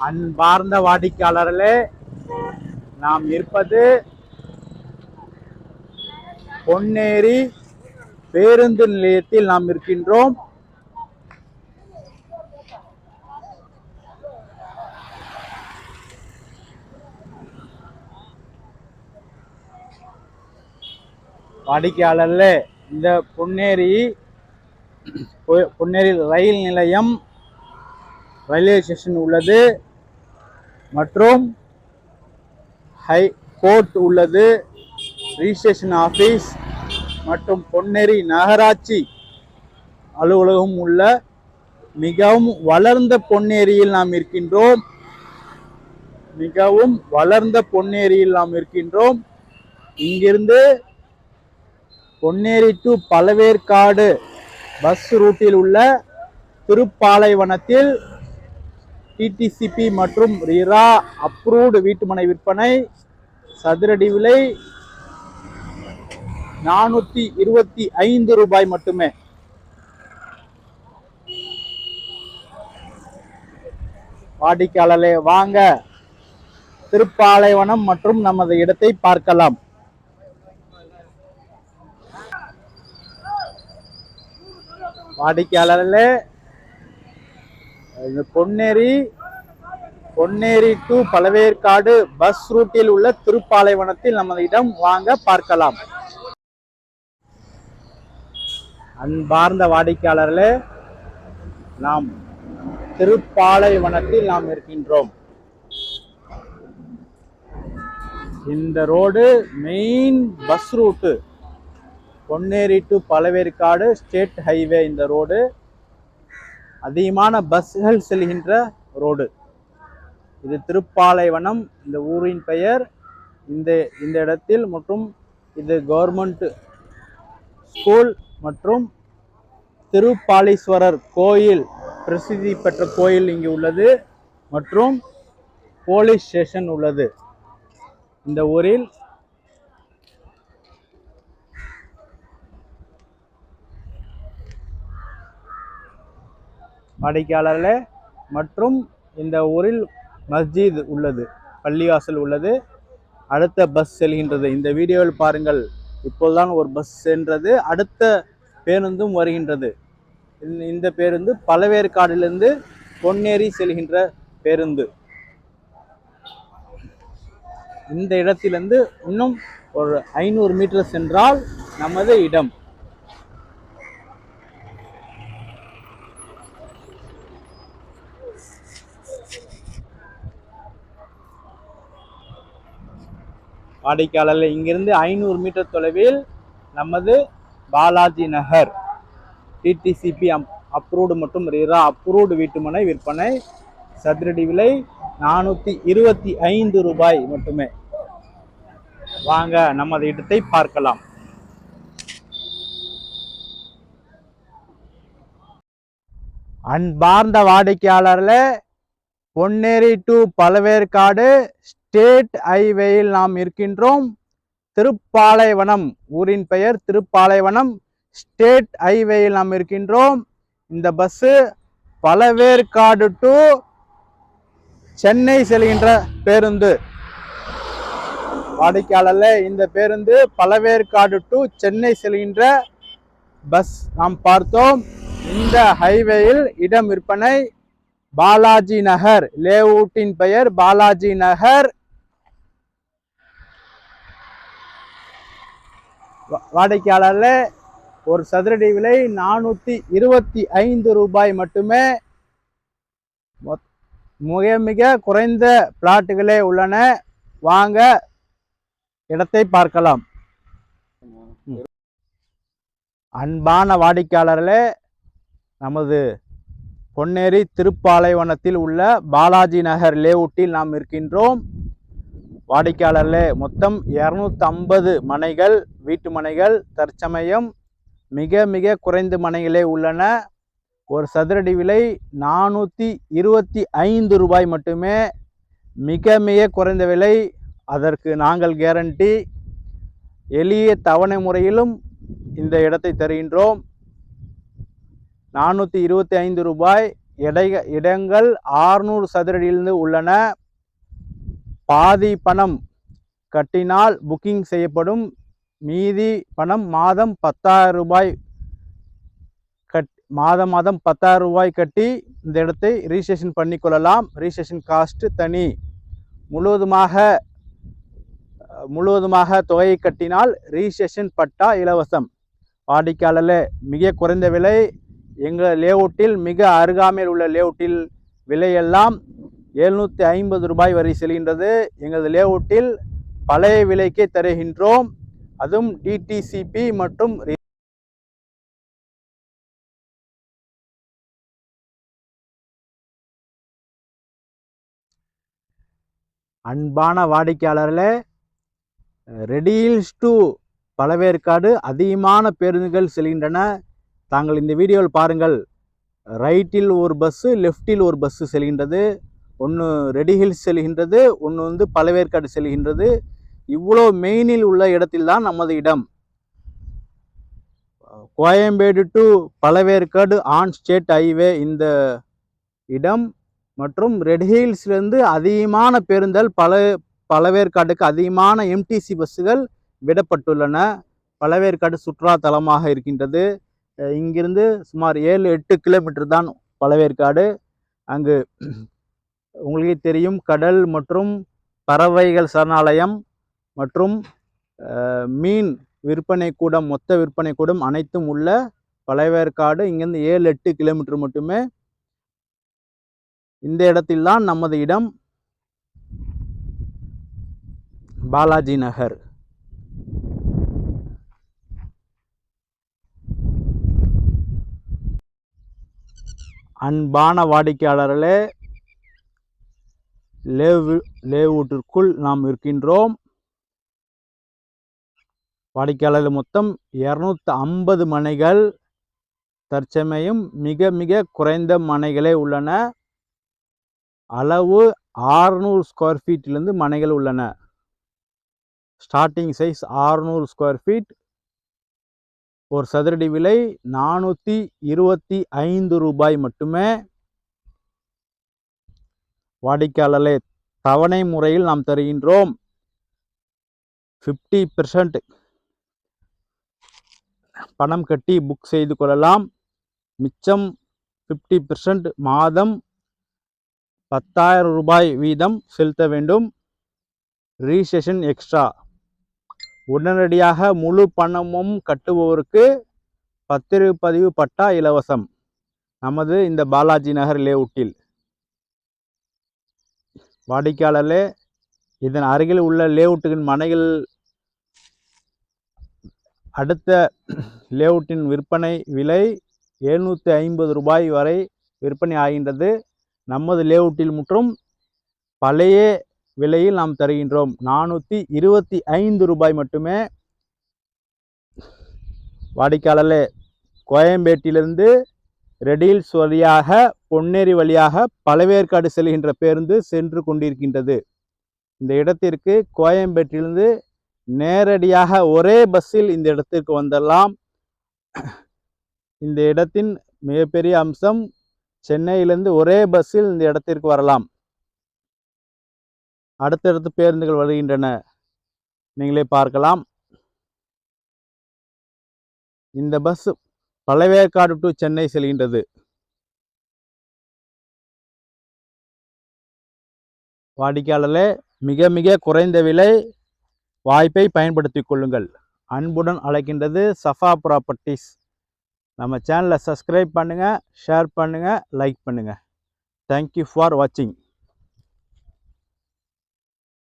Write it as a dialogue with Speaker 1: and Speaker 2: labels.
Speaker 1: அன்பார்ந்த வாடிக்கையாளர்களே நாம் இருப்பது பொன்னேரி பேருந்து நிலையத்தில் நாம் இருக்கின்றோம். வாடிக்கையாளர்களே இந்த பொன்னேரி பொன்னேரி ரயில் நிலையம் ரயில்வே ஸ்டேஷன் உள்ளது. மற்றும் ஹை கோர்ட் உள்ளது. ரிஜிஸ்ட்ரேஷன் ஆஃபீஸ் மற்றும் பொன்னேரி நகராட்சி அலுவலகம் உள்ள மிகவும் வளர்ந்த பொன்னேரியில் நாம் இருக்கின்றோம். மிகவும் வளர்ந்த பொன்னேரியில் நாம் இருக்கின்றோம். இங்கிருந்து பொன்னேரி டு பழவேற்காடு பஸ் ரூட்டில் உள்ள திருப்பாலைவனத்தில் டிடிசிபி மற்றும் ரிரா அப்ரூவ்டு வீட்டுமனை விற்பனை சதுரடி விலை நானூத்தி இருபத்தி ஐந்து ரூபாய் மட்டுமே. வாடிக்கையாளர்களே வாங்க. திருப்பாலைவனம் மற்றும் நமது இடத்தை பார்க்கலாம். வாடிக்கையாளர்களே இந்த பொன்னேரி பொன்னேரி டு பழவேற்காடு பஸ் ரூட்டில் உள்ள திருப்பாலைவனத்தில் நமது இடம் வாங்க பார்க்கலாம். அன்பார்ந்த வாடிக்கையாளர்களே நாம் திருப்பாலைவனத்தில் நாம் இருக்கின்றோம். இந்த road main bus route Ponneri to Pazhaverkadu state highway இந்த ரோடு அதிகமான பஸ்கள் செல்கின்ற ரோடு. இது திருப்பாலைவனம் இந்த ஊரின் பெயர். இந்த இந்த இடத்தில் மற்றும் இது கவர்மெண்ட் ஸ்கூல் மற்றும் திருப்பாலீஸ்வரர் கோயில் பிரசித்தி பெற்ற கோயில் இங்கு உள்ளது மற்றும் போலீஸ் ஸ்டேஷன் உள்ளது. இந்த ஊரில் வாடிக்கையாளர்களே மற்றும் இந்த ஊரில் மஸ்ஜித் உள்ளது பள்ளிவாசல் உள்ளது. அடுத்த பஸ் செல்கின்றது. இந்த வீடியோவில் பாருங்கள். இப்போதுதான் ஒரு பஸ் சென்றது. அடுத்த பேருந்தும் வருகின்றது. இந்த- இந்த பேருந்து பழவேற்காடிலிருந்து பொன்னேரி செல்கின்ற பேருந்து. இந்த இடத்திலிருந்து இன்னும் ஒரு ஐநூறு மீட்டர் சென்றால் நமது இடம். வாடிக்கையாளர்கள் இங்கிருந்து ஐநூறு மீட்டர் தொலைவில் நமது பாலாஜி நகர் டிடிசிபி அப்ரூவ்டு மற்றும் ரீரா அப்ரூவ்டு வீட்டுமனை விற்பனை சதுரடி விலை நானூற்றி இருபத்தி ஐந்து ரூபாய் மட்டுமே. வாங்க நமது இடத்தை பார்க்கலாம். அன்பார்ந்த வாடிக்கையாளர்களே பொன்னேரி டு பழவேற்காடு ஸ்டேட் ஹைவேயில் நாம் இருக்கின்றோம். திருப்பாலைவனம் ஊரின் பெயர் திருப்பாலைவனம். ஸ்டேட் ஹைவேயில் நாம் இருக்கின்றோம். இந்த பஸ்ஸு பழவேற்காடு டு சென்னை செல்கின்ற பேருந்து. வாடிக்கையாளல்ல இந்த பேருந்து பழவேற்காடு டு சென்னை செல்கின்ற பஸ் நாம் பார்த்தோம். இந்த ஹைவேயில் இடம் விற்பனை பாலாஜி நகர் லேஅவுட்டின் பெயர் பாலாஜி நகர். வாடிக்கையாளரில் ஒரு சதுரடி விலை நானூற்றி இருபத்தி ஐந்து ரூபாய் மட்டுமே. மொத்- மிக மிக குறைந்த பிளாட்டுகளே உள்ளன. வாங்க இடத்தை பார்க்கலாம். அன்பான வாடிக்கையாளர்களே நமது பொன்னேரி திருப்பாலைவனத்தில் உள்ள பாலாஜி நகர் லேவுட்டில் நாம் இருக்கின்றோம். வாடிக்கையாளர்களே மொத்தம் இரநூத்தம்பது மனைகள் வீட்டு மனைகள் தற்சமயம் மிக மிக குறைந்த மனைகளே உள்ளன. ஒரு சதுரடி விலை நானூற்றி இருபத்தி ஐந்து ரூபாய் மட்டுமே. மிக மிக குறைந்த விலை அதற்கு நாங்கள் கேரண்டி எளிய தவணை முறையிலும் இந்த இடத்தை தருகின்றோம். நானூற்றி இருபத்தி ஐந்து ரூபாய் இடை இடங்கள் ஆறுநூறு சதுரடியிலிருந்து உள்ளன. பாதி பணம் கட்டினால் புக்கிங் செய்யப்படும். மீதி பணம் மாதம் பத்தாயிரம் ரூபாய் கட் மாதம் மாதம் பத்தாயிரம் ரூபாய் கட்டி இந்த இடத்தை ரிஜிஸ்ட்ரேஷன் பண்ணிக்கொள்ளலாம் ரிஜிஸ்ட்ரேஷன் காஸ்ட்டு தனி. முழுவதுமாக முழுவதுமாக தொகையை கட்டினால் ரிஜிஸ்ட்ரேஷன் பட்டா இலவசம். வாடிக்கையாளர்களே மிக குறைந்த விலை. எங்கள் லேஅவுட்டில் மிக அருகாமையில் உள்ள லேஅவுட்டில் விலையெல்லாம் எழுநூற்றி ஐம்பது ரூபாய் வரை செல்கின்றது. எங்களது லேஅவுட்டில் பழைய விலைக்கே தருகின்றோம். அதுவும் டிடிசிபி மற்றும் அன்பான வாடிக்கையாளர்களே ரெடியில்ஸ் டு பழவேற்காடு அதிகமான பேருந்துகள் செல்கின்றன. தாங்கள் இந்த வீடியோவில் பாருங்கள். ரைட்டில் ஒரு பஸ்ஸு லெஃப்டில் ஒரு பஸ்ஸு செல்கின்றது. ஒன்று ரெடி ஹில்ஸ் செல்கின்றது ஒன்று வந்து பழவேற்காடு செல்கின்றது. இவ்வளோ மெயினில் உள்ள இடத்தில்தான் நமது இடம். Koyambedu to Pazhaverkadu on state highway இந்த இடம். மற்றும் ரெட் ஹில்ஸ்லேருந்து அதிகமான பேருந்தல் பல பழவேற்காடுக்கு அதிகமான எம்டிசி பஸ்ஸுகள் விடப்பட்டுள்ளன. பழவேற்காடு சுற்றுலா தலமாக இருக்கின்றது. இங்கிருந்து சுமார் ஏழு எட்டு கிலோமீட்டர் தான் பழவேற்காடு அங்கு உங்களுக்கே தெரியும் கடல் மற்றும் பறவைகள் சரணாலயம் மற்றும் மீன் விற்பனை கூடம் மொத்த விற்பனை கூடம் அனைத்தும் உள்ள பழையவேற்காடு இங்கேருந்து ஏழு எட்டு கிலோமீட்டர் மட்டுமே. இந்த இடத்தில்தான் நமது இடம். பாலாஜி நகர். அன்பான வாடிக்கையாளர்களே லேவு லேவுட்டிற்குள் நாம் இருக்கின்றோம். வாடிக்கையாளர்கள் மொத்தம் இரநூத்தி ஐம்பது மனைகள். தற்சமயம் மிக மிக குறைந்த மனைகளே உள்ளன. அளவு ஆறுநூறு ஸ்கொயர் ஃபீட்லேருந்து மனைகள் உள்ளன. ஸ்டார்டிங் சைஸ் ஆறுநூறு ஸ்கொயர் ஃபீட். ஒரு சதுரடி விலை நானூற்றி இருபத்தி ஐந்து ரூபாய் மட்டுமே. வாடிக்கையாளர்களே தவணை முறையில் நாம் தருகின்றோம். ஃபிஃப்டி பெர்சன்ட் பணம் கட்டி புக் செய்து கொள்ளலாம். மிச்சம் ஃபிஃப்டி பெர்சன்ட் மாதம் பத்தாயிரம் ரூபாய் வீதம் செலுத்த வேண்டும். ரிஜிஸ்ட்ரேஷன் எக்ஸ்ட்ரா உடனடியாக முழு பணமும் கட்டுபவருக்கு பத்திரப்பதிவு பட்டா இலவசம். நமது இந்த பாலாஜி நகர் லேவுட்டில் வாடிக்கையாளர்களே இதன் அருகில் உள்ள லேஅவுட்டுகளின் மனைகள் அடுத்த லேஅவுட்டின் விற்பனை விலை எழுநூற்றி ஐம்பது ரூபாய் வரை விற்பனை ஆகின்றது. நமது லேஅவுட்டில் மற்றும் பழைய விலையில் நாம் தருகின்றோம். நானூற்றி இருபத்தி ஐந்து ரூபாய் மட்டுமே. வாடிக்கையாளர்களே கோயம்பேட்டிலிருந்து ரெடில்ஸ் வழியாக பொன்னேரி வழியாக பழவேற்காடு செல்கின்ற பேருந்து சென்று கொண்டிருக்கின்றது. இந்த இடத்திற்கு கோயம்பேட்டிலிருந்து நேரடியாக ஒரே பஸ்ஸில் இந்த இடத்திற்கு வந்துடலாம் இந்த இடத்தின் மிகப்பெரிய அம்சம் சென்னையிலிருந்து ஒரே பஸ்ஸில் இந்த இடத்திற்கு வரலாம். அடுத்தடுத்து பேருந்துகள் வருகின்றன. நீங்களே பார்க்கலாம். இந்த பஸ் பழவேற்காடு டு சென்னை செல்கின்றது. வாடிக்கையாளர்களே மிக மிக குறைந்த விலை வாய்ப்பை பயன்படுத்திக் கொள்ளுங்கள். அன்புடன் அழைக்கின்றது சஃபா ப்ராப்பர்ட்டிஸ் நம்ம சேனலை சப்ஸ்கிரைப் பண்ணுங்கள் ஷேர் பண்ணுங்கள் லைக் பண்ணுங்கள் தேங்க்யூ ஃபார் வாட்சிங்